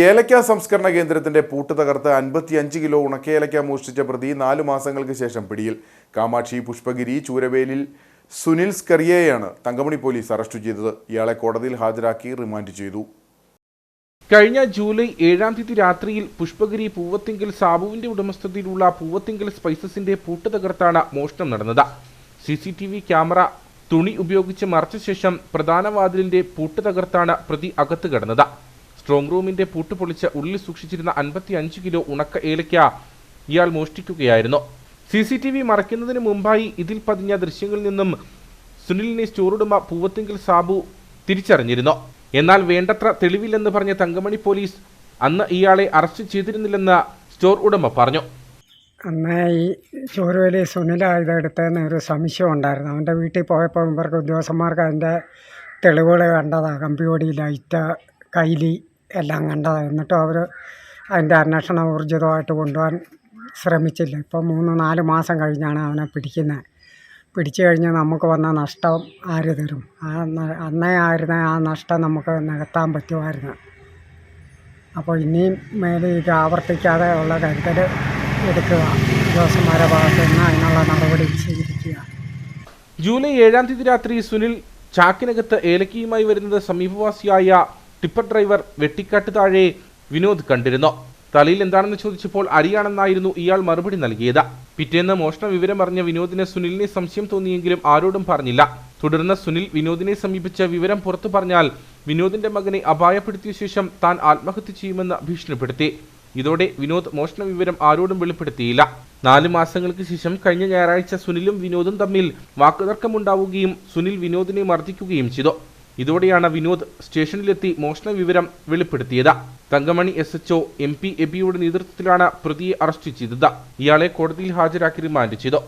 ഏലക്ക സംസ്കരണ കേന്ദ്രത്തിന്റെ പൂട്ട് തകർത്ത് അൻപത്തിയഞ്ച് കിലോ ഉണക്കയേലക്ക മോഷ്ടിച്ച പ്രതി നാലു മാസങ്ങൾക്ക് ശേഷം പിടിയിൽ. കാമാക്ഷി പുഷ്പഗിരി ചൂരവേലിൽ സുനിൽ സ്കറിയയാണ് തങ്കമണി പോലീസ് അറസ്റ്റ് ചെയ്തത്. ഇയാളെ കോടതിയിൽ ഹാജരാക്കി റിമാൻഡ് ചെയ്തു. കഴിഞ്ഞ ജൂലൈ ഏഴാം തീയതി രാത്രിയിൽ പുഷ്പഗിരി പൂവത്തിങ്കൽ സാബുവിന്റെ ഉടമസ്ഥതയിലുള്ള പൂവത്തിങ്കൽ സ്പൈസസിന്റെ പൂട്ട് തകർത്താണ് മോഷണം നടന്നത്. C C T V camera തുണി ഉപയോഗിച്ച് മറച്ച ശേഷം പ്രധാന വാതിലിന്റെ പൂട്ട് തകർത്താണ് പ്രതി അകത്ത് കടന്നത്. സ്ട്രോങ് റൂമിന്റെ പൂട്ട് പൊളിച്ച് ഉള്ളിൽ സൂക്ഷിച്ചിരുന്ന അൻപത്തി അഞ്ച് കിലോ ഉണക്ക ഏലയ്ക്ക ഇയാൾ മോഷ്ടിക്കുകയായിരുന്നു. സി സി ടി വി മറയ്ക്കുന്നതിന് മുമ്പായി ഇതിൽ പതിഞ്ഞ ദൃശ്യങ്ങളിൽ നിന്നും സുനിലിനെ സ്റ്റോറുടമ പൂവത്തിങ്കൽ സാബു തിരിച്ചറിഞ്ഞിരുന്നു. എന്നാൽ വേണ്ടത്ര തെളിവില്ലെന്ന് പറഞ്ഞ തങ്കമണി പോലീസ് അന്ന് ഇയാളെ അറസ്റ്റ് ചെയ്തിരുന്നില്ലെന്ന് സ്റ്റോർ ഉടമ പറഞ്ഞു. അന്ന് ഈ ചോറുവലി സുനില ഇതെടുത്തതെന്ന് ഒരു സംശയം ഉണ്ടായിരുന്നു. അവന്റെ വീട്ടിൽ പോയപ്പോൾ ഇവർക്ക് ഉദ്യോഗസ്ഥന്മാർക്ക് അതിന്റെ തെളിവുകൾ കണ്ടതാണ് കമ്പിയോടി ലൈറ്റ് കൈലി എല്ലാം കണ്ടതാണ് എന്നിട്ടും അവർ അതിന്റെ അന്വേഷണം ഊർജിതമായിട്ട് കൊണ്ടുപോകാൻ ശ്രമിച്ചില്ല. ഇപ്പോൾ മൂന്ന് നാല് മാസം കഴിഞ്ഞാണ് അവനെ പിടിക്കുന്നത് പിടിച്ചു കഴിഞ്ഞ് നമുക്ക് വന്ന നഷ്ടം ആര് തരും? ആ അന്നേ ആയിരുന്ന ആ നഷ്ടം നമുക്ക് നികത്താൻ പറ്റുമായിരുന്നു. അപ്പോൾ ഇനിയും മേലെ ഇത് ആവർത്തിക്കാതെ ഉള്ള കരുതൽ എടുക്കുക. ഉദ്യോഗസ്ഥന്മാരുടെ ഭാഗത്ത് നിന്ന് അതിനുള്ള നടപടി സ്വീകരിക്കുക. ജൂലൈ ഏഴാം തീയതി രാത്രി സുനിൽ ചാക്കിനകത്ത് ഏലക്കയുമായി വരുന്നത് സമീപവാസിയായ ടിപ്പർ ഡ്രൈവർ വെട്ടിക്കാട്ട് താഴെ വിനോദ് കണ്ടിരുന്നു. തലയിൽ എന്താണെന്ന് ചോദിച്ചപ്പോൾ അരിയാണെന്നായിരുന്നു ഇയാൾ മറുപടി നൽകിയത്. പിറ്റേന്ന് മോഷണ വിവരം അറിഞ്ഞ വിനോദിന് സുനിലിനെ സംശയം തോന്നിയെങ്കിലും ആരോടും പറഞ്ഞില്ല. തുടർന്ന് സുനിൽ വിനോദിനെ സമീപിച്ച വിവരം പുറത്തു പറഞ്ഞാൽ വിനോദിന്റെ മകനെ അപായപ്പെടുത്തിയ ശേഷം താൻ ആത്മഹത്യ ചെയ്യുമെന്ന് ഭീഷണിപ്പെടുത്തി. ഇതോടെ വിനോദ് മോഷണ വിവരം ആരോടും വെളിപ്പെടുത്തിയില്ല. നാല് മാസങ്ങൾക്ക് ശേഷം കഴിഞ്ഞ ഞായറാഴ്ച സുനിലും വിനോദും തമ്മിൽ വാക്കുതർക്കമുണ്ടാവുകയും സുനിൽ വിനോദിനെ മർദ്ദിക്കുകയും ചെയ്തു. ഇതോടെയാണ് വിനോദ് സ്റ്റേഷനിലെത്തി മോഷണ വിവരം വെളിപ്പെടുത്തിയത്. Thankamani S HO M P എബിയുടെ നേതൃത്വത്തിലാണ് പ്രതിയെ അറസ്റ്റ് ചെയ്തത്. ഇയാളെ കോടതിയിൽ ഹാജരാക്കി റിമാൻഡ് ചെയ്തു.